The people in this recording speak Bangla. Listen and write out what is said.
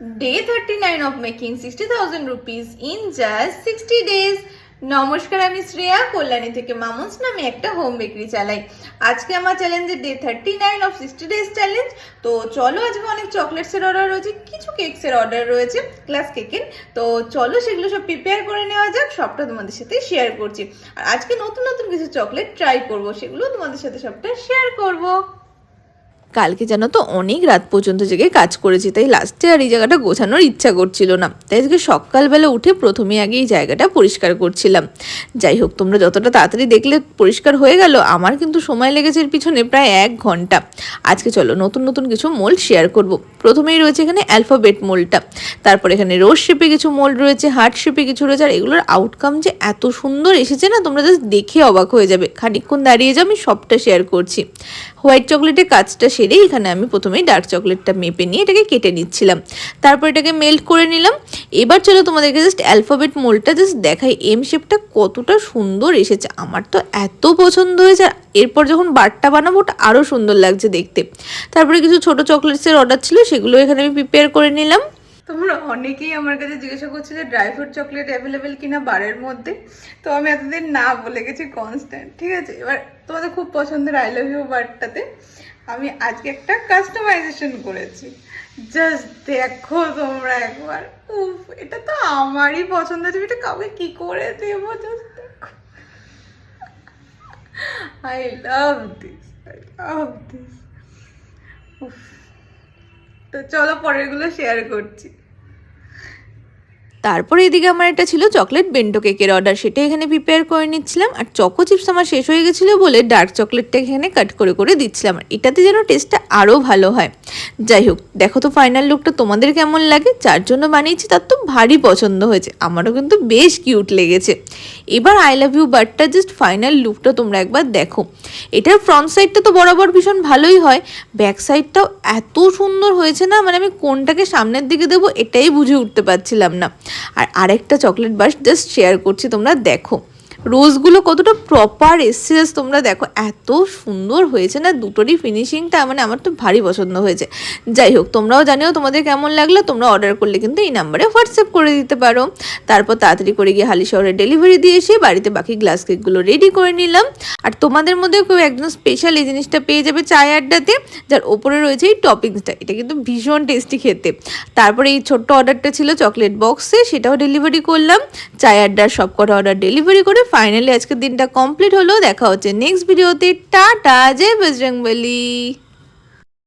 Day 39 of making 60,000 rupees in just 60 days. নমস্কার আমি শ্রেয়া কল্যাণী থেকে মামুস নামে একটা হোম বেকারি চালাই। আজকে আমার চ্যালেঞ্জের day thirty nine of sixty days challenge তো চলো আজকে অনেক চকলেটসের অর্ডার রয়েছে কিছু কেকসের অর্ডার রয়েছে ক্লাস কেকের তো চলো সেগুলো সব প্রিপেয়ার করে নেওয়া যাক সবটা তোমাদের সাথে শেয়ার করছি। আর আজকে নতুন নতুন কিছু চকলেট ট্রাই করব সেগুলো তোমাদের সাথে সবটা শেয়ার করব। কালকে জানো তো অনেক রাত পর্যন্ত জেগে কাজ করেছি, তাই লাস্টে আর এই জায়গাটা গোছানোর ইচ্ছা করছিল না। তাই আজকে সকালবেলা উঠে প্রথমে আগে এই জায়গাটা পরিষ্কার করছিলাম। যাই হোক, তোমরা যতটা তাড়াতাড়ি দেখলে পরিষ্কার হয়ে গেল, আমার কিন্তু সময় লেগেছে এর পিছনে প্রায় এক ঘণ্টা। আজকে চলো নতুন নতুন কিছু মোল শেয়ার করব। প্রথমেই রয়েছে এখানে অ্যালফাবেট মোলটা তারপর এখানে রোজ শেপে কিছু মোল রয়েছে হার্ট শেপে কিছু রয়েছে, আর এগুলোর আউটকাম যে এত সুন্দর এসেছে না, তোমরা জাস্ট দেখে অবাক হয়ে যাবে। খানিকক্ষণ দাঁড়িয়ে যাও আমি সবটা শেয়ার করছি। হোয়াইট চকলেটের কাজটা সেরে এখানে আমি প্রথমেই ডার্ক চকলেটটা মেপে নিয়ে এটাকে কেটে নিচ্ছিলাম। তারপর এটাকে মেল্ট করে নিলাম। এবার চলো তোমাদেরকে জাস্ট অ্যালফাবেট মোলটা জাস্ট দেখাই। এম শেপটা কতটা সুন্দর এসেছে। আমার তো এত পছন্দ হয়েছে। এরপর যখন বারটা বানাবো, ওটা আরও সুন্দর লাগছে দেখতে। তারপরে কিছু ছোট চকলেটসের অর্ডার ছিল, সেগুলো এখানে আমি প্রিপেয়ার করে নিলাম। তোমরা অনেকেই আমার কাছে জিজ্ঞাসা করছে যে ড্রাই ফ্রুট চকলেট অ্যাভেলেবেল কিনা বারের মধ্যে। তো আমি এতদিন না বলে গেছি কনস্ট্যান্ট ঠিক আছে? এবার তোমাদের খুব পছন্দের আই লাভ ইউ বারটাতে আমি আজকে একটা কাস্টমাইজেশন করেছি। জাস্ট দেখো তোমরা একবার। উফ, এটা তো আমারই পছন্দ আছে এটা কাউকে কি করে দেবো? জাস্ট দেখো। I love this I love this উফ। তো চলো পরেরগুলো শেয়ার করছি। তারপরে এদিকে আমার একটা ছিল চকলেট বেন্টো কেকের অর্ডার সেটা এখানে প্রিপেয়ার করে নিচ্ছিলাম, আর চকো চিপস আমার শেষ হয়ে গেছিল বলে ডার্ক চকলেটটা এখানে কাট করে করে দিচ্ছিলাম, আর এটাতে যেন টেস্টটা আরও ভালো হয়। যাই হোক, দেখো তো ফাইনাল লুকটা তোমাদের কেমন লাগে? যার জন্য বানিয়েছি, তার তো ভারী পছন্দ হয়েছে। আমারও কিন্তু বেশ কিউট লেগেছে। এবার আই লাভ ইউ বার্ডটা জাস্ট ফাইনাল লুকটা তোমরা একবার দেখো। এটার ফ্রন্ট সাইডটা তো বরাবর ভীষণ ভালোই হয়। ব্যাক সাইডটাও এত সুন্দর হয়েছে না মানে আমি কোনটাকে সামনের দিকে দেবো এটাই বুঝে উঠতে পারছিলাম না। আর আরেকটা চকলেট বাস জাস্ট শেয়ার করছি, তোমরা দেখো। রোজগুলো কতটা প্রপার এসছে তোমরা দেখো, এত সুন্দর হয়েছে না, দুটোরই ফিনিশিংটা মানে আমার তো ভারী পছন্দ হয়েছে। যাই হোক, তোমরাও জানিও তোমাদের কেমন লাগল, তোমরা অর্ডার করলে কিন্তু এই নাম্বারে হোয়াটসঅ্যাপ করে দিতে পারো। তারপর তাড়াতাড়ি করে গিয়ে হালি শহরে ডেলিভারি দিয়ে এসে বাড়িতে বাকি গ্লাস কেকগুলো রেডি করে নিলাম। আর তোমাদের মধ্যেও কেউ একজন স্পেশাল এই জিনিসটা পেয়ে যাবে চায় আড্ডাতে, যার ওপরে রয়েছে এই টপিংসটা এটা কিন্তু ভীষণ টেস্টি খেতে। তারপরে এই ছোট্ট অর্ডারটা ছিল চকলেট বক্সে সেটাও ডেলিভারি করলাম। চায় আড্ডার সব কটা অর্ডার ডেলিভারি করে ফাইনালি আজকের দিনটা কমপ্লিট হলো। দেখা হচ্ছে নেক্সট ভিডিওতে টাটা জয় বজরংবলী।